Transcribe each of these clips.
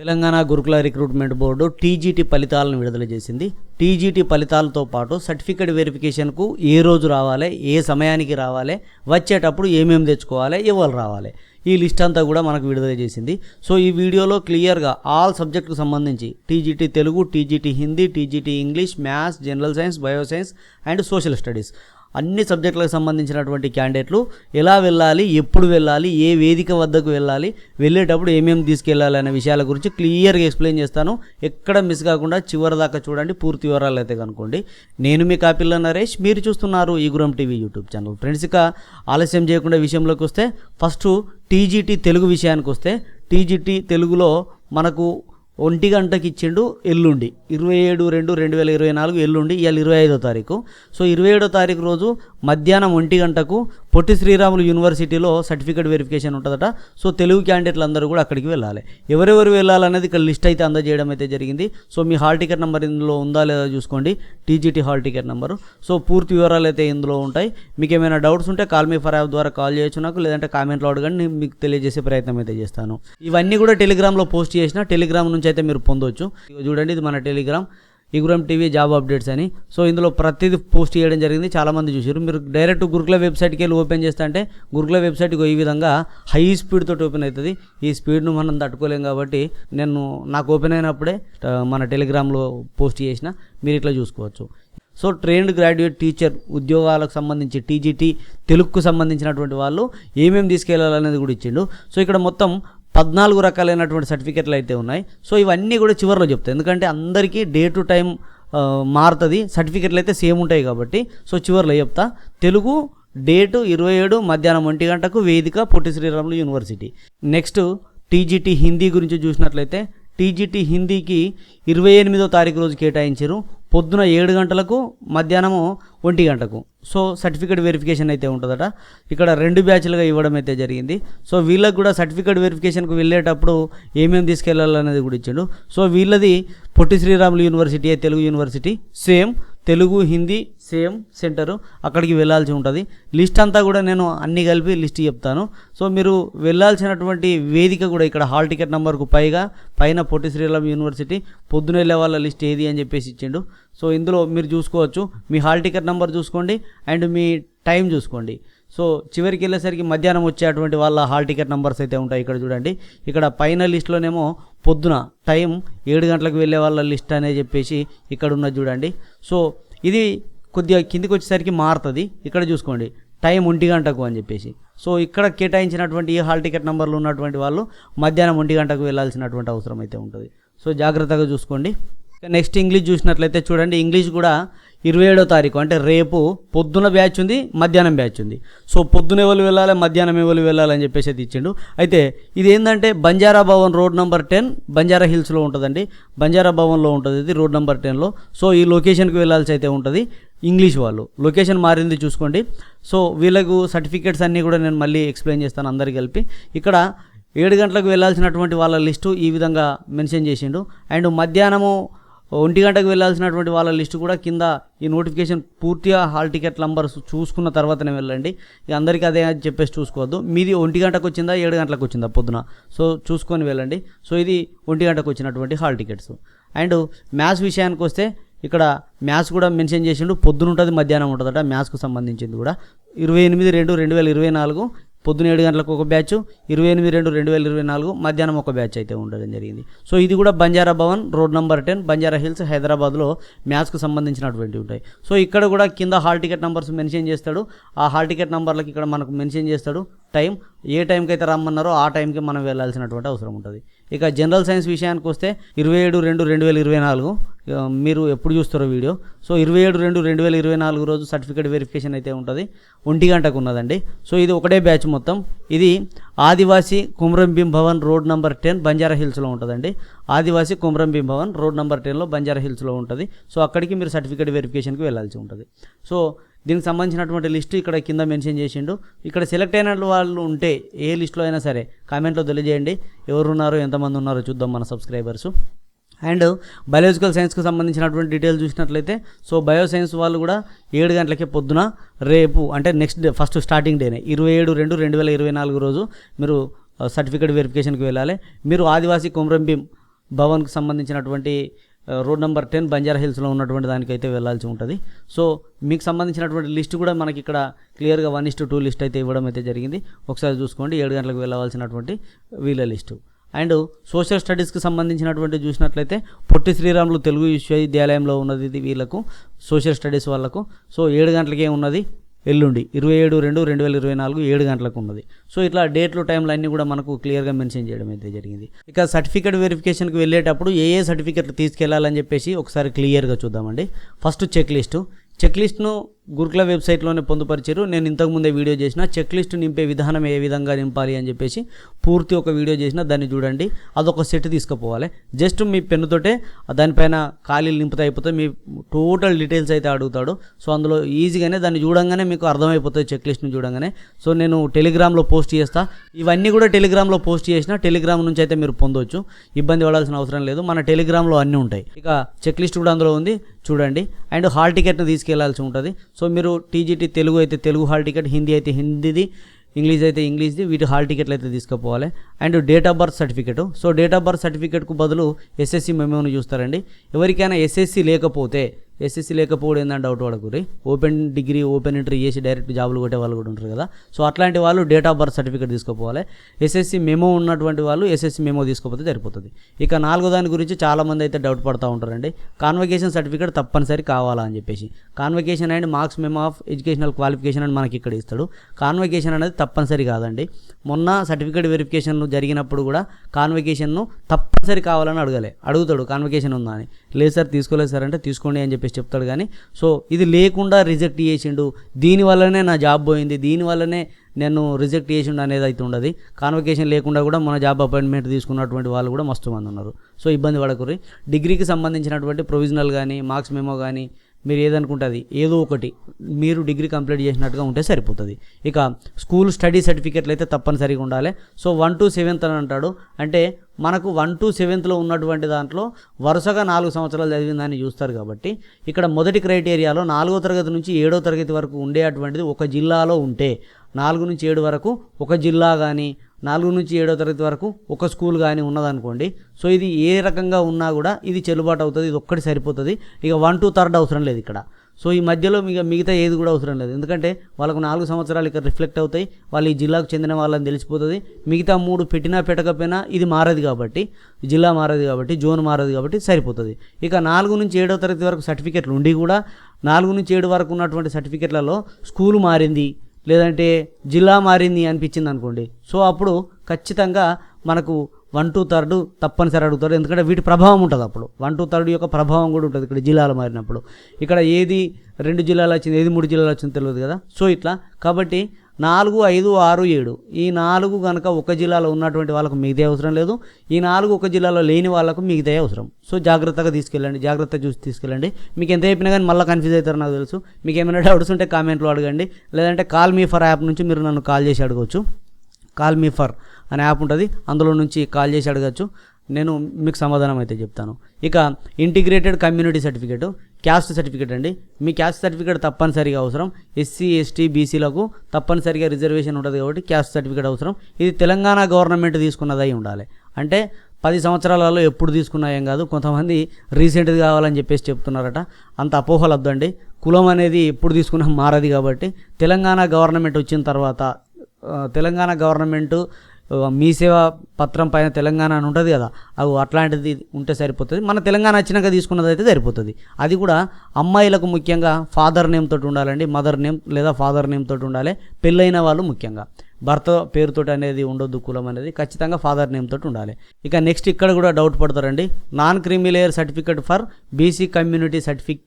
తెలంగాణ గురుకుల recruitment board TGT ఫలితాలను విడుదల చేసింది. టీజీటీ ఫలితాలతో పాటు సర్టిఫికేట్ వెరిఫికేషన్కు ఏ రోజు రావాలి ఏ సమయానికి రావాలి వచ్చేటప్పుడు ఏమేమి తెచ్చుకోవాలి ఎవరు రావాలి. ఈ లిస్ట్ అంతా కూడా మనకు విడుదల చేసింది. సో ఈ వీడియోలో క్లియర్గా ఆల్ సబ్జెక్టుకు సంబంధించి TGT Telugu TGT Hindi TGT English maths general science bio science and social studies. అన్ని సబ్జెక్టులకు సంబంధించినటువంటి క్యాండిడేట్లు ఎలా వెళ్ళాలి ఎప్పుడు వెళ్ళాలి ఏ వేదిక వద్దకు వెళ్ళాలి వెళ్ళేటప్పుడు ఏమేమి తీసుకెళ్ళాలి అనే విషయాల గురించి క్లియర్గా ఎక్స్ప్లెయిన్ చేస్తాను. ఎక్కడ మిస్ కాకుండా చివరి దాకా చూడండి పూర్తి వివరాలు అయితే కనుకోండి నేను మీ కాపిల్ల నరేష్ మీరు చూస్తున్నారు ఈ Guram TV YouTube channel. Friends ఇక ఆలస్యం చేయకుండా విషయంలోకి వస్తే ఫస్ట్ టీజీటీ తెలుగు విషయానికి వస్తే టీజీటీ తెలుగులో మనకు ఒంటి గంటకి ఇచ్చిండు ఎల్లుండి. ఇరవై ఏడు రెండు రెండు వేల ఇరవై నాలుగు ఎల్లుండి ఇవాళ ఇరవై ఐదో తారీఖు. సో ఇరవై ఏడో తారీఖు రోజు మధ్యాహ్నం ఒంటి గంటకు పొట్టి శ్రీరాములు యూనివర్సిటీలో సర్టిఫికేట్ వెరిఫికేషన్ ఉంటుందట. సో తెలుగు క్యాండిడేట్లు అందరూ కూడా అక్కడికి వెళ్ళాలి. ఎవరెవరు వెళ్ళాలనేది ఇక్కడ లిస్ట్ అయితే అందజేయడం అయితే జరిగింది. సో మీ హాల్ టికెట్ నెంబర్ ఇందులో ఉందా లేదా చూసుకోండి. TGT hall ticket number. So పూర్తి వివరాలు అయితే ఇందులో ఉంటాయి. మీకు ఏమైనా డౌట్స్ ఉంటే కాల్ మీ ఫర్ యాప్ ద్వారా కాల్ చేయొచ్చు నాకు లేదంటే కామెంట్లో అడగండి నేను మీకు తెలియజేసే ప్రయత్నం అయితే చేస్తాను. ఇవన్నీ కూడా టెలిగ్రామ్లో పోస్ట్ చేసిన టెలిగ్రామ్ నుంచి అయితే మీరు పొందొచ్చు. చూడండి ఇది మన Telegram Eguram TV job updates అని. సో ఇందులో ప్రతిదీ పోస్ట్ చేయడం జరిగింది. చాలామంది చూసారు మీరు డైరెక్ట్ గురుకుల వెబ్సైట్కి వెళ్ళి ఓపెన్ చేస్తే అంటే గురుకుల వెబ్సైట్కి ఈ విధంగా హై స్పీడ్ తోటి ఓపెన్ అవుతుంది. ఈ స్పీడ్ను మనం తట్టుకోలేం కాబట్టి నేను నాకు ఓపెన్ అయినప్పుడే మన టెలిగ్రామ్లో పోస్ట్ చేసిన. మీరు ఇట్లా చూసుకోవచ్చు. సో ట్రైన్డ్ గ్రాడ్యుయేట్ టీచర్ ఉద్యోగాలకు సంబంధించి టీజీటీ తెలుగుకు సంబంధించినటువంటి వాళ్ళు ఏమేమి తీసుకెళ్ళాలనేది కూడా ఇచ్చిండు. సో ఇక్కడ మొత్తం పద్నాలుగు రకాలైనటువంటి సర్టిఫికెట్లు అయితే ఉన్నాయి. సో ఇవన్నీ కూడా చివరిలో చెప్తాయి ఎందుకంటే అందరికీ డే టు టైం మారుతుంది. సర్టిఫికెట్లు అయితే సేమ్ ఉంటాయి కాబట్టి. సో చివరిలో చెప్తా. తెలుగు డేటు ఇరవై ఏడు మధ్యాహ్నం ఒంటి గంటకు వేదిక Potti Sriramulu university. Next TGT Hindi గురించి చూసినట్లయితే టీజీటీ హిందీకి ఇరవై ఎనిమిదో తారీఖు రోజు కేటాయించారు. పొద్దున ఏడు గంటలకు మధ్యాహ్నము ఒంటి గంటకు. సో సర్టిఫికేట్ వెరిఫికేషన్ అయితే ఉంటుందట. ఇక్కడ రెండు బ్యాచ్లుగా ఇవ్వడం అయితే జరిగింది. సో వీళ్ళకి కూడా సర్టిఫికేట్ వెరిఫికేషన్కి వెళ్ళేటప్పుడు ఏమేమి తీసుకెళ్ళాలనేది కూడా ఇచ్చిండు. సో వీళ్ళది Potti Sriramulu university Telugu university same. Telugu Hindi same center అక్కడికి వెళ్ళాల్సి ఉంటుంది. లిస్ట్ అంతా కూడా నేను అన్ని కలిపి లిస్ట్ చెప్తాను. సో మీరు వెళ్ళాల్సినటువంటి వేదిక కూడా ఇక్కడ హాల్ టికెట్ నెంబర్కు పైగా పైన పొట్టి శ్రీరామ్ యూనివర్సిటీ పొద్దున వెళ్ళే వాళ్ళ లిస్ట్ ఏది అని చెప్పేసి ఇచ్చిండు. సో ఇందులో మీరు చూసుకోవచ్చు. మీ హాల్ టికెట్ నెంబర్ చూసుకోండి అండ్ మీ టైం చూసుకోండి. సో చివరికి వెళ్ళేసరికి మధ్యాహ్నం వచ్చేటువంటి వాళ్ళ హాల్ టికెట్ నెంబర్స్ అయితే ఉంటాయి ఇక్కడ చూడండి. ఇక్కడ పైన లిస్ట్లోనేమో పొద్దున టైం ఏడు గంటలకు వెళ్ళే వాళ్ళ లిస్ట్ అనే చెప్పేసి ఇక్కడ ఉన్నది చూడండి. సో ఇది కొద్దిగా కిందికి వచ్చేసరికి మారుతుంది. ఇక్కడ చూసుకోండి. టైం ఒంటి గంటకు అని చెప్పేసి. సో ఇక్కడ కేటాయించినటువంటి ఈ హాల్ టికెట్ నెంబర్లు ఉన్నటువంటి వాళ్ళు మధ్యాహ్నం ఒంటి గంటకు వెళ్ళాల్సినటువంటి అవసరం అయితే ఉంటుంది. సో జాగ్రత్తగా చూసుకోండి. నెక్స్ట్ ఇంగ్లీష్ చూసినట్లయితే చూడండి. ఇంగ్లీష్ కూడా ఇరవై ఏడో తారీఖు అంటే రేపు పొద్దున బ్యాచ్ ఉంది మధ్యాహ్నం బ్యాచ్ ఉంది. సో పొద్దున ఎవరు వెళ్ళాలి మధ్యాహ్నం ఎవరు వెళ్ళాలని చెప్పేసి అయితే ఇచ్చిండు. అయితే ఇది ఏంటంటే Banjara Bhavan road number ten Banjara హిల్స్లో ఉంటుందండి. బంజారా భవన్లో ఉంటుంది ఇది రోడ్ నెంబర్ టెన్లో. సో ఈ లొకేషన్కి వెళ్ళాల్సి అయితే ఉంటుంది ఇంగ్లీష్ వాళ్ళు. లొకేషన్ మారింది చూసుకోండి. సో వీళ్ళకు సర్టిఫికేట్స్ అన్నీ కూడా నేను మళ్ళీ ఎక్స్ప్లెయిన్ చేస్తాను అందరికి కలిపి. ఇక్కడ ఏడు గంటలకు వెళ్ళాల్సినటువంటి వాళ్ళ లిస్టు ఈ విధంగా మెన్షన్ చేసిండు. అండ్ మధ్యాహ్నము ఒంటి గంటకు వెళ్ళాల్సినటువంటి వాళ్ళ లిస్టు కూడా కింద ఈ నోటిఫికేషన్ పూర్తిగా హాల్ టికెట్ నంబర్స్ చూసుకున్న తర్వాతనే వెళ్ళండి. ఇక అందరికీ అదే అని చెప్పేసి చూసుకోవద్దు. మీది ఒంటి గంటకు వచ్చిందా ఏడు గంటలకు వచ్చిందా పొద్దున? సో చూసుకొని వెళ్ళండి. సో ఇది ఒంటి గంటకు వచ్చినటువంటి హాల్ టికెట్స్. అండ్ మ్యాథ్స్ విషయానికి వస్తే ఇక్కడ మ్యాథ్స్ కూడా మెన్షన్ చేసిండు. పొద్దున ఉంటుంది మధ్యాహ్నం ఉంటుందట మ్యాథ్స్కు సంబంధించింది కూడా. ఇరవై ఎనిమిది రెండు రెండు వేల ఇరవై నాలుగు పొద్దున ఏడు గంటలకు ఒక బ్యాచ్ ఇరవై ఎనిమిది రెండు రెండు వేల ఇరవై నాలుగు మధ్యాహ్నం ఒక బ్యాచ్ అయితే ఉండడం జరిగింది. సో ఇది కూడా Banjara Bhavan road number ten Banjara hills హైదరాబాద్లో మ్యాథ్స్కు సంబంధించినటువంటి ఉంటాయి. సో ఇక్కడ కూడా కింద హాల్ టికెట్ నెంబర్స్ మెన్షన్ చేస్తాడు. ఆ హాల్ టికెట్ నెంబర్లకి ఇక్కడ మనకు మెన్షన్ చేస్తాడు టైం. ఏ టైంకి అయితే రమ్మన్నారో ఆ టైంకి మనం వెళ్ళాల్సినటువంటి అవసరం ఉంటుంది. ఇక జనరల్ సైన్స్ విషయానికి వస్తే ఇరవై ఏడు రెండు రెండు వేల ఇరవై నాలుగు మీరు ఎప్పుడు చూస్తారో వీడియో. సో ఇరవై ఏడు రెండు రెండు వేల ఇరవై నాలుగు రోజు సర్టిఫికేట్ వెరిఫికేషన్ అయితే ఉంటుంది. ఒంటి గంటకు ఉన్నదండి. సో ఇది ఒకటే బ్యాచ్ మొత్తం. ఇది Adivasi Kumrambheem Bhavan road number ten Banjara హిల్స్లో ఉంటుందండి. ఆదివాసీ కుమ్రంభీం భవన్ రోడ్ నెంబర్ టెన్లో బంజారా హిల్స్లో ఉంటుంది. సో అక్కడికి మీరు సర్టిఫికేట్ వెరిఫికేషన్కి వెళ్ళాల్సి ఉంటుంది. సో దీనికి సంబంధించినటువంటి లిస్ట్ ఇక్కడ కింద మెన్షన్ చేసిండు. ఇక్కడ సెలెక్ట్ అయిన వాళ్ళు ఉంటే ఏ లిస్ట్లో అయినా సరే కామెంట్లో తెలియజేయండి. ఎవరున్నారో ఎంతమంది ఉన్నారో చూద్దాం మన సబ్స్క్రైబర్స్. అండ్ బయాలజికల్ సైన్స్కి సంబంధించినటువంటి డీటెయిల్స్ చూసినట్లయితే సో బయో సైన్స్ వాళ్ళు కూడా ఏడు గంటలకే పొద్దున రేపు అంటే నెక్స్ట్ డే ఫస్ట్ స్టార్టింగ్ డేనే ఇరవై ఏడు రెండు రెండు వేల ఇరవై నాలుగు రోజు మీరు సర్టిఫికేట్ వెరిఫికేషన్కి వెళ్ళాలి. మీరు ఆదివాసీ కుమ్రంభీం భవన్కి సంబంధించినటువంటి రోడ్ నెంబర్ టెన్ బంజారా హిల్స్లో ఉన్నటువంటి దానికైతే వెళ్ళాల్సి ఉంటుంది. సో మీకు సంబంధించినటువంటి లిస్ట్ కూడా మనకి ఇక్కడ క్లియర్గా వన్ ఇస్ టూ లిస్ట్ అయితే ఇవ్వడం అయితే జరిగింది. ఒకసారి చూసుకోండి ఏడు గంటలకు వెళ్ళవలసినటువంటి వీళ్ళ లిస్టు. అండ్ సోషల్ స్టడీస్కి సంబంధించినటువంటి చూసినట్లయితే పొట్టి శ్రీరాములు తెలుగు విశ్వవిద్యాలయంలో ఉన్నది ఇది వీళ్ళకు సోషల్ స్టడీస్ వాళ్ళకు. సో ఏడు గంటలకే ఉన్నది ఎల్లుండి. ఇరవై ఏడు రెండు రెండు వేల ఇరవై నాలుగు ఏడు గంటలకు ఉన్నది. సో ఇట్లా డేట్లు టైంలు అన్నీ కూడా మనకు క్లియర్గా మెన్షన్ చేయడం అయితే జరిగింది. ఇక సర్టిఫికేట్ వెరిఫికేషన్కి వెళ్ళేటప్పుడు ఏ ఏ సర్టిఫికేట్లు తీసుకెళ్ళాలని చెప్పేసి ఒకసారి క్లియర్గా చూద్దామండి. ఫస్ట్ చెక్ లిస్టు చెక్ లిస్ట్ను గురుకుల వెబ్సైట్లోనే పొందుపరిచారు. నేను ఇంతకుముందే వీడియో చేసిన. చెక్ లిస్ట్ నింపే విధానం ఏ విధంగా నింపాలి అని చెప్పేసి పూర్తి ఒక వీడియో చేసిన. దాన్ని చూడండి. అదొక సెట్ తీసుకుపోవాలి. జస్ట్ మీ పెన్నుతోటే దానిపైన ఖాళీలు నింపుతా అయిపోతే మీ టోటల్ డీటెయిల్స్ అయితే అడుగుతాడు. సో అందులో ఈజీగానే దాన్ని చూడంగానే మీకు అర్థమైపోతుంది చెక్ లిస్ట్ని చూడంగానే. సో నేను టెలిగ్రామ్లో పోస్ట్ చేస్తా. ఇవన్నీ కూడా టెలిగ్రామ్లో పోస్ట్ చేసిన. టెలిగ్రామ్ నుంచి అయితే మీరు పొందొచ్చు. ఇబ్బంది పడాల్సిన అవసరం లేదు. మన టెలిగ్రామ్లో అన్నీ ఉంటాయి. ఇక చెక్ లిస్ట్ కూడా అందులో ఉంది. చూడండి. అండ్ హాల్ టికెట్ని తీసుకెళ్ళాల్సి ఉంటుంది. సో మీరు టీజీటీ తెలుగు అయితే తెలుగు హాల్ టికెట్ హిందీ అయితే హిందీది ఇంగ్లీష్ అయితే ఇంగ్లీష్ది వీటి హాల్ టికెట్లు అయితే తీసుకుపోవాలి. And date of birth certificate. So date of birth సర్టిఫికేట్కు బదులు ఎస్ఎస్సి మెమోని చూస్తారండి. ఎవరికైనా ఎస్ఎస్సి లేకపోతే ఎస్ఎస్సి లేకపోవడం ఏందని డౌట్ పడకూరి ఓపెన్ డిగ్రీ ఓపెన్ ఇంటర్ చేసి డైరెక్ట్ జాబులు కొట్టే వాళ్ళు కూడా ఉంటారు కదా. సో అట్లాంటి వాళ్ళు డేట్ ఆఫ్ బర్త్ సర్టిఫికేట్ తీసుకోపోవాలి. ఎస్ఎస్సి మెమో ఉన్నటువంటి వాళ్ళు ఎస్ఎస్సి మెమో తీసుకోపోతే సరిపోతుంది. ఇక నాలుగో దాని గురించి చాలామంది అయితే డౌట్ పడుతూ ఉంటారండి. కాన్వకేషన్ సర్టిఫికేట్ తప్పనిసరి కావాలా అని చెప్పేసి. Convocation and marks memo of educational qualification అని మనకి ఇక్కడ ఇస్తాడు. కాన్వకేషన్ అనేది తప్పనిసరి కాదండి. మొన్న సర్టిఫికేట్ వెరిఫికేషన్లు జరిగినప్పుడు కూడా కాన్వకేషన్ను తప్పనిసరి కావాలని అడగలే. అడుగుతాడు కాన్వకేషన్ ఉందా అని. లేదు సార్ తీసుకోలేదు సార్ అంటే తీసుకోండి అని చెప్పి చెప్పేసి చెప్తాడు కానీ సో ఇది లేకుండా రిజెక్ట్ చేసిండు. దీనివల్లనే నా జాబ్ పోయింది. దీనివల్లనే నేను రిజెక్ట్ చేసిండు అనేది అయితే ఉండదు. కాన్వకేషన్ లేకుండా కూడా మన జాబ్ అపాయింట్మెంట్ తీసుకున్నటువంటి వాళ్ళు కూడా మస్తు మంది ఉన్నారు. సో ఇబ్బంది పడకూరి డిగ్రీకి సంబంధించినటువంటి ప్రొవిజనల్ కానీ మార్క్స్ మెమో కానీ మీరు ఏదనుకుంటుంది ఏదో ఒకటి మీరు డిగ్రీ కంప్లీట్ చేసినట్టుగా ఉంటే సరిపోతుంది. ఇక స్కూల్ స్టడీ సర్టిఫికెట్లు అయితే తప్పనిసరిగా ఉండాలి. సో వన్ టు సెవెంత్ అని అంటాడు. అంటే మనకు వన్ టు సెవెంత్లో ఉన్నటువంటి దాంట్లో వరుసగా నాలుగు సంవత్సరాలు చదివిందని చూస్తారు కాబట్టి ఇక్కడ మొదటి క్రైటీరియాలో నాలుగో తరగతి నుంచి ఏడో తరగతి వరకు ఉండేటువంటిది ఒక జిల్లాలో ఉంటే నాలుగు నుంచి ఏడు వరకు ఒక జిల్లా కానీ నాలుగు నుంచి ఏడో తరగతి వరకు ఒక స్కూల్ కానీ ఉన్నదనుకోండి. సో ఇది ఏ రకంగా ఉన్నా కూడా ఇది చెల్లుబాటు అవుతుంది ఇది ఒక్కటి సరిపోతుంది. ఇక వన్ టూ థర్డ్ అవసరం లేదు ఇక్కడ. సో ఈ మధ్యలో మిగ మిగతా ఏది కూడా అవసరం లేదు. ఎందుకంటే వాళ్ళకు నాలుగు సంవత్సరాలు ఇక్కడ రిఫ్లెక్ట్ అవుతాయి. వాళ్ళు ఈ జిల్లాకు చెందిన వాళ్ళని తెలిసిపోతుంది. మిగతా మూడు పెట్టినా పెట్టకపోయినా ఇది మారదు కాబట్టి జిల్లా మారదు కాబట్టి జోన్ మారదు కాబట్టి సరిపోతుంది. ఇక నాలుగు నుంచి ఏడో తరగతి వరకు సర్టిఫికెట్లు ఉండి కూడా నాలుగు నుంచి ఏడు వరకు ఉన్నటువంటి సర్టిఫికెట్లలో స్కూల్ మారింది. లేదంటే జిల్లా మారింది అనిపించింది అనుకోండి. సో అప్పుడు ఖచ్చితంగా మనకు వన్ టూ థర్డ్ తప్పనిసరి అడుగుతారు. ఎందుకంటే వీటి ప్రభావం ఉంటుంది అప్పుడు. వన్ టూ థర్డ్ యొక్క ప్రభావం కూడా ఉంటుంది ఇక్కడ జిల్లాలు మారినప్పుడు. ఇక్కడ ఏది రెండు జిల్లాలు వచ్చింది ఏది మూడు జిల్లాలు వచ్చింది తెలియదు కదా. సో ఇట్లా. కాబట్టి నాలుగు ఐదు ఆరు ఏడు. ఈ నాలుగు కనుక ఒక జిల్లాలో ఉన్నటువంటి వాళ్ళకు మిగతా అవసరం లేదు. ఈ నాలుగు ఒక జిల్లాలో లేని వాళ్ళకు మిగతా అవసరం. సో జాగ్రత్తగా తీసుకెళ్ళండి. జాగ్రత్త చూసి తీసుకెళ్ళండి. మీకు ఎంత చెప్పినా కానీ మళ్ళీ కన్ఫ్యూజ్ అవుతారు నాకు తెలుసు. మీకు ఏమైనా డౌట్స్ ఉంటే కామెంట్లో అడగండి. లేదంటే కాల్ మీ ఫర్ యాప్ నుంచి మీరు నన్ను కాల్ చేసి అడగవచ్చు. కాల్ మీ ఫర్ అనే యాప్ ఉంటుంది. అందులో నుంచి కాల్ చేసి అడగచ్చు. నేను మీకు సమాధానం అయితే చెప్తాను. ఇక integrated community certificate caste certificate అండి. మీ క్యాస్ట్ సర్టిఫికేట్ తప్పనిసరిగా అవసరం. ఎస్సీ ఎస్టీ బీసీలకు తప్పనిసరిగా రిజర్వేషన్ ఉంటుంది కాబట్టి క్యాస్ట్ సర్టిఫికేట్ అవసరం. ఇది తెలంగాణ గవర్నమెంట్ తీసుకున్నదై ఉండాలి. అంటే పది సంవత్సరాలలో ఎప్పుడు తీసుకున్నా ఏం కాదు. కొంతమంది రీసెంట్గా కావాలని చెప్పేసి చెప్తున్నారట. అంత అపోహలు వద్దండి. కులం అనేది ఎప్పుడు తీసుకున్నా మారది కాబట్టి తెలంగాణ గవర్నమెంట్ వచ్చిన తర్వాత తెలంగాణ గవర్నమెంటు మీ సేవ పత్రం పైన తెలంగాణ అని ఉంటుంది కదా అవి అట్లాంటిది ఉంటే సరిపోతుంది. మన తెలంగాణ వచ్చినాక తీసుకున్నది అయితే సరిపోతుంది. అది కూడా అమ్మాయిలకు ముఖ్యంగా ఫాదర్ నేమ్ తోటి ఉండాలండి మదర్ నేమ్ లేదా ఫాదర్ నేమ్ తోటి ఉండాలి పెళ్ళైన వాళ్ళు ముఖ్యంగా. భర్త పేరుతోటి అనేది ఉండొద్దు కులం అనేది ఖచ్చితంగా ఫాదర్ నేమ్ తోటి ఉండాలి. ఇక నెక్స్ట్ ఇక్కడ కూడా doubt పడతారండి. Non creamy layer certificate for BC community certificate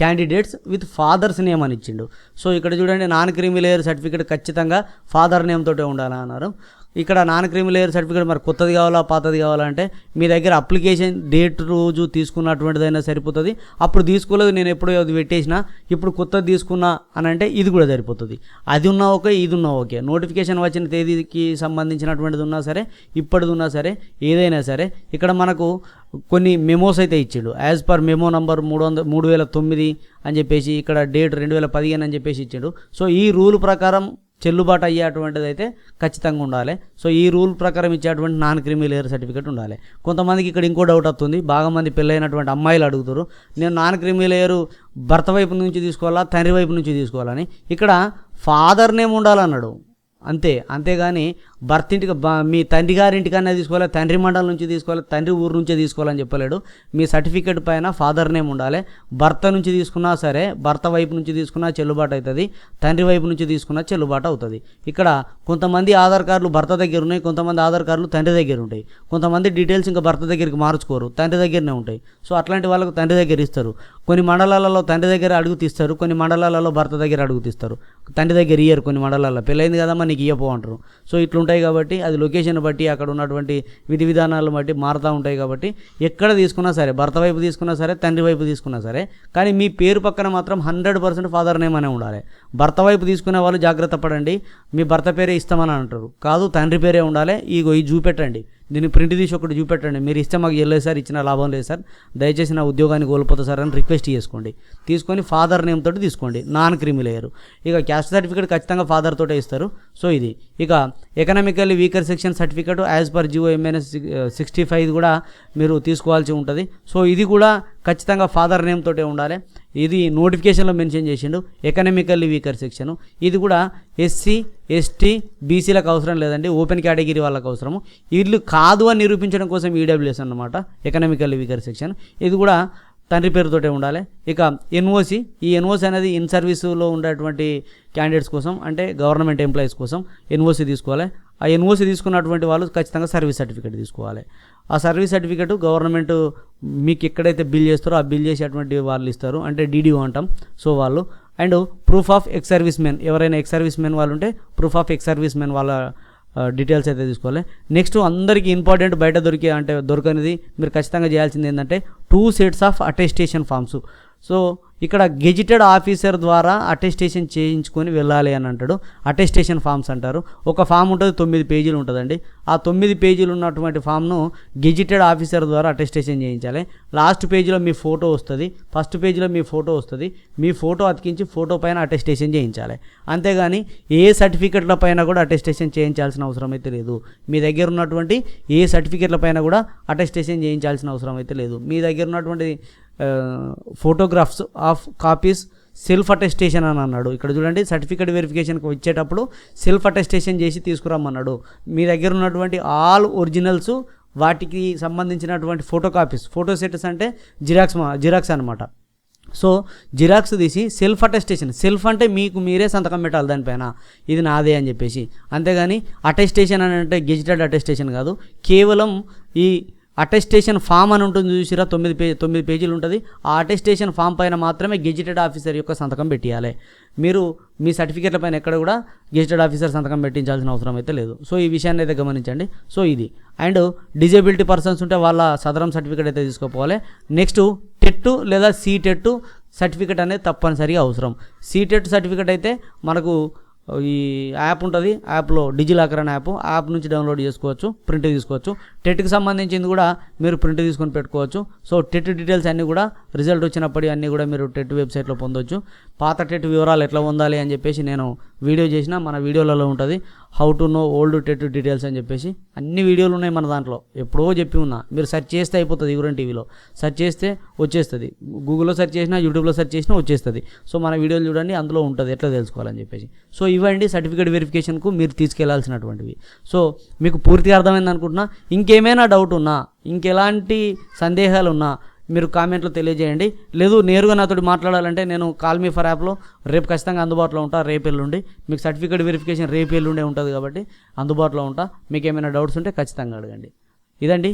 candidates with father's name అని ఇచ్చిండు. సో ఇక్కడ చూడండి నాన్ క్రీమీ లేయర్ సర్టిఫికేట్ ఖచ్చితంగా ఫాదర్ నేమ్ తోటే ఉండాలని అన్నారు. ఇక్కడ నాన్ క్రీమీ లేయర్ సర్టిఫికేట్ మరి కొత్తది కావాలా పాతది కావాలంటే మీ దగ్గర అప్లికేషన్ డేట్ రోజు తీసుకున్నటువంటిదైనా సరిపోతుంది. అప్పుడు తీసుకోలేదు నేను ఎప్పుడో అది పెట్టేసిన ఇప్పుడు కొత్తది తీసుకున్నా అని అంటే ఇది కూడా సరిపోతుంది. అది ఉన్నా ఓకే ఇది ఉన్నా ఓకే. నోటిఫికేషన్ వచ్చిన తేదీకి సంబంధించినటువంటిది ఉన్నా సరే ఇప్పటిది ఉన్నా సరే ఏదైనా సరే ఇక్కడ మనకు కొన్ని మెమోస్ అయితే ఇచ్చాడు యాజ్ పర్ మెమో నంబర్ మూడు వందల మూడు వేల తొమ్మిది అని చెప్పేసి ఇక్కడ డేట్ రెండు వేల పదిహేను అని చెప్పేసి ఇచ్చాడు సో ఈ రూల్ ప్రకారం చెల్లుబాటు అయ్యేటువంటిది అయితే ఖచ్చితంగా ఉండాలి. సో ఈ రూల్ ప్రకారం ఇచ్చేటువంటి నాన్ క్రిమి లేయర్ సర్టిఫికేట్ ఉండాలి. కొంతమందికి ఇక్కడ ఇంకో డౌట్ వస్తుంది. బాగా మంది పెళ్ళైనటువంటి అమ్మాయిలు అడుగుతారు నేను నాన్ క్రిమి లేయరు భర్త వైపు నుంచి తీసుకోవాలా తండ్రి వైపు నుంచి తీసుకోవాలని ఇక్కడ ఫాదర్ నేమ్ ఉండాలన్నాడు. అంతే అంతేగాని భర్త ఇంటికి మీ తండ్రి గారింటికన్నా తీసుకోవాలి తండ్రి మండలం నుంచి తీసుకోవాలి తండ్రి ఊరు నుంచే తీసుకోవాలని చెప్పలేడు. మీ సర్టిఫికేట్ పైన ఫాదర్ నేమ్ ఉండాలి. భర్త నుంచి తీసుకున్నా సరే భర్త వైపు నుంచి తీసుకున్నా చెల్లుబాటు అవుతుంది. తండ్రి వైపు నుంచి తీసుకున్నా చెల్లుబాటు అవుతుంది. ఇక్కడ కొంతమంది ఆధార్ కార్డులు భర్త దగ్గర ఉన్నాయి కొంతమంది ఆధార్ కార్డులు తండ్రి దగ్గర ఉంటాయి. కొంతమంది డీటెయిల్స్ ఇంకా భర్త దగ్గరికి మార్చుకోరు తండ్రి దగ్గరనే ఉంటాయి. సో అట్లాంటి వాళ్ళకు తండ్రి దగ్గర ఇస్తారు. కొన్ని మండలాలలో తండ్రి దగ్గర అడుగు తీస్తారు కొన్ని మండలాలలో భర్త దగ్గర అడుగు తీస్తారు. తండ్రి దగ్గర ఇయ్యరు కొన్ని మండలాల్లో. పెళ్ళైంది కదమ్మా నీకు ఇయ్యపో అంటారు. సో ఇట్లుంటాయి కాబట్టి అది లొకేషన్ బట్టి అక్కడ ఉన్నటువంటి విధి విధానాలను బట్టి మారుతూ ఉంటాయి కాబట్టి ఎక్కడ తీసుకున్నా సరే భర్త వైపు తీసుకున్నా సరే తండ్రి వైపు తీసుకున్నా సరే కానీ మీ పేరు పక్కన మాత్రం హండ్రెడ్ పర్సెంట్ ఫాదర్ నేమ్ అనే ఉండాలి. భర్త వైపు తీసుకునే వాళ్ళు జాగ్రత్త పడండి. మీ భర్త పేరే ఇస్తామని అంటారు. కాదు తండ్రి పేరే ఉండాలి. ఇగో ఇది చూపెట్టండి. దీన్ని ప్రింట్ తీసి ఒకటి చూపెట్టండి. మీరు ఇస్తే మాకు వెళ్ళలేదు సార్ ఇచ్చిన లాభం లేదు సార్. దయచేసి నా ఉద్యోగాన్ని కోల్పోతా సార్ అని రిక్వెస్ట్ చేసుకోండి. తీసుకొని ఫాదర్ నేమ్ తోటి తీసుకోండి. నాన్ క్రిమి లేయర్ ఇక క్యాస్ట్ సర్టిఫికేట్ ఖచ్చితంగా ఫాదర్ తోటే ఇస్తారు. సో ఇది. ఇక economically weaker section certificate as per GO MNS sixty five కూడా మీరు తీసుకోవాల్సి ఉంటుంది. సో ఇది కూడా ఖచ్చితంగా ఫాదర్ నేమ్ తోటే ఉండాలి. ఇది నోటిఫికేషన్లో మెన్షన్ చేసిండు. Economically weaker section. ఇది కూడా ఎస్సీ ఎస్టీ బీసీలకు అవసరం లేదండి. ఓపెన్ కేటగిరీ వాళ్ళకి అవసరము. వీళ్ళు కాదు అని నిరూపించడం కోసం ఈడబ్ల్యూఎస్ అన్నమాట. Economically weaker section. ఇది కూడా తండ్రి పేరుతోటే ఉండాలి. ఇక ఎన్ఓసి ఈ ఎన్ఓసి అనేది ఇన్ సర్వీసులో ఉండేటువంటి క్యాండిడేట్స్ కోసం అంటే గవర్నమెంట్ ఎంప్లాయీస్ కోసం ఎన్ఓసి తీసుకోవాలి. ఆ ఎన్ఓసి తీసుకున్నటువంటి వాళ్ళు ఖచ్చితంగా సర్వీస్ సర్టిఫికేట్ తీసుకోవాలి. ఆ సర్వీస్ సర్టిఫికేట్ గవర్నమెంట్ మీకు ఎక్కడైతే బిల్ చేస్తారో ఆ బిల్ చేసేటువంటి వాళ్ళు ఇస్తారు. అంటే డీడీఓ అంటాం. సో వాళ్ళు. And proof of ex service men ఎవరైనా ఎక్స్ సర్వీస్ మెన్ వాళ్ళు ఉంటే proof of ex service men వాళ్ళ డీటెయిల్స్ అయితే తీసుకోవాలి. నెక్స్ట్ అందరికీ ఇంపార్టెంట్ బయట దొరికే అంటే దొరకనిది మీరు ఖచ్చితంగా చేయాల్సింది ఏంటంటే two sets of attestation forms so ఇక్కడ గెజిటెడ్ ఆఫీసర్ ద్వారా అటెస్టేషన్ చేయించుకొని వెళ్ళాలి అని అంటాడు. అటెస్టేషన్ ఫామ్స్ అంటారు. ఒక ఫామ్ ఉంటుంది తొమ్మిది పేజీలు ఉంటుందండి. ఆ తొమ్మిది పేజీలు ఉన్నటువంటి ఫామ్ను గెజిటెడ్ ఆఫీసర్ ద్వారా అటెస్టేషన్ చేయించాలి. లాస్ట్ పేజీలో మీ ఫోటో వస్తుంది. ఫస్ట్ పేజీలో మీ ఫోటో వస్తుంది. మీ ఫోటో అతికించి ఫోటో పైన అటెస్టేషన్ చేయించాలి. అంతేగాని ఏ సర్టిఫికెట్ల పైన కూడా అటెస్టేషన్ చేయించాల్సిన అవసరం అయితే లేదు. మీ దగ్గర ఉన్నటువంటి ఏ సర్టిఫికెట్ల పైన కూడా అటెస్టేషన్ చేయించాల్సిన అవసరం అయితే లేదు. మీ దగ్గర ఉన్నటువంటి photographs of copies self attestation అని అన్నాడు. ఇక్కడ చూడండి సర్టిఫికేట్ వెరిఫికేషన్కి వచ్చేటప్పుడు సెల్ఫ్ అటెస్టేషన్ చేసి తీసుకురమ్మన్నాడు. మీ దగ్గర ఉన్నటువంటి ఆల్ ఒరిజినల్స్ వాటికి సంబంధించినటువంటి ఫోటో కాపీస్ ఫోటో సెట్స్ అంటే జిరాక్స్ మా- జిరాక్స్ అనమాట సో జిరాక్స్ తీసి సెల్ఫ్ అటెస్టేషన్ సెల్ఫ్ అంటే మీకు మీరే సంతకం పెట్టాలి దానిపైన ఇది నాదే అని చెప్పేసి. అంతేగాని అటెస్టేషన్ అని అంటే గెజిటెడ్ అటెస్టేషన్ కాదు. కేవలం ఈ అటెస్టేషన్ ఫామ్ అని ఉంటుంది చూసిరా తొమ్మిది పే తొమ్మిది పేజీలు ఉంటుంది. ఆ అటెస్టేషన్ ఫామ్ పైన మాత్రమే గెజిటెడ్ ఆఫీసర్ యొక్క సంతకం పెట్టియాలి. మీరు మీ సర్టిఫికేట్ల పైన ఎక్కడ కూడా గెజిటెడ్ ఆఫీసర్ సంతకం పెట్టించాల్సిన అవసరం అయితే లేదు. సో ఈ విషయాన్ని అయితే గమనించండి. సో ఇది. అండ్ డిజేబిలిటీ పర్సన్స్ ఉంటే వాళ్ళ సదరం సర్టిఫికేట్ అయితే తీసుకోపోవాలి. నెక్స్ట్ టెట్ లేదా సీటెట్టు సర్టిఫికేట్ అనేది తప్పనిసరిగా అవసరం. సీటెట్ సర్టిఫికేట్ అయితే మనకు ఈ యాప్ ఉంటుంది. యాప్లో డిజిలాకర్ అనే యాప్. యాప్ నుంచి డౌన్లోడ్ చేసుకోవచ్చు ప్రింట్ తీసుకోవచ్చు. టెట్కి సంబంధించింది కూడా మీరు ప్రింట్ తీసుకొని పెట్టుకోవచ్చు. సో టెట్ డీటెయిల్స్ అన్నీ కూడా రిజల్ట్ వచ్చినప్పటి అన్నీ కూడా మీరు టెట్ వెబ్సైట్లో పొందొచ్చు. పాత టెట్ వివరాలు ఎట్లా పొందాలి అని చెప్పేసి నేను వీడియో చేసిన మన వీడియోలలో ఉంటుంది. How to know old TET details అని చెప్పేసి. అన్ని వీడియోలు ఉన్నాయి మన దాంట్లో. ఎప్పుడో చెప్పి ఉన్నా. మీరు సెర్చ్ చేస్తే అయిపోతుంది యూరన్ టీవీలో. సెర్చ్ చేస్తే వచ్చేస్తుంది. గూగుల్లో సెర్చ్ చేసినా యూట్యూబ్లో సెర్చ్ చేసినా వచ్చేస్తుంది. సో మన వీడియోలు చూడండి అందులో ఉంటుంది. ఎట్లా తెలుసుకోవాలని చెప్పేసి. సో ఇవ్వండి. సర్టిఫికేట్ వెరిఫికేషన్కు మీరు తీసుకెళ్ళాల్సినటువంటివి. సో మీకు పూర్తిగా అర్థమైంది అనుకుంటున్నా ఇంకేమైనా డౌట్ ఉన్నా ఇంకెలాంటి సందేహాలు ఉన్నా మీరు కామెంట్లో తెలియజేయండి. లేదు నేరుగా నాతో మాట్లాడాలంటే నేను కాల్ మీ ఫర్ యాప్లో రేపు ఖచ్చితంగా అందుబాటులో ఉంటా రేపు ఎల్లుండి. మీకు సర్టిఫికేట్ వెరిఫికేషన్ రేపు ఎల్లుండే ఉంటుంది కాబట్టి అందుబాటులో ఉంటా. మీకు ఏమైనా డౌట్స్ ఉంటే ఖచ్చితంగా అడగండి. ఇదండి.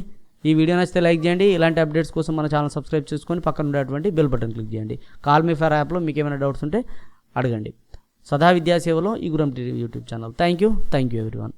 ఈ వీడియో నచ్చితే లైక్ చేయండి. ఇలాంటి అప్డేట్స్ కోసం మన ఛానల్ సబ్స్క్రైబ్ చేసుకొని పక్కన ఉండేటువంటి బెల్ బటన్ క్లిక్ చేయండి. కాల్ మీ ఫర్ యాప్లో మీకు ఏమైనా డౌట్స్ ఉంటే అడగండి. సదా విద్యాసేవలో ఈ Guram TV YouTube channel. Thank you thank you everyone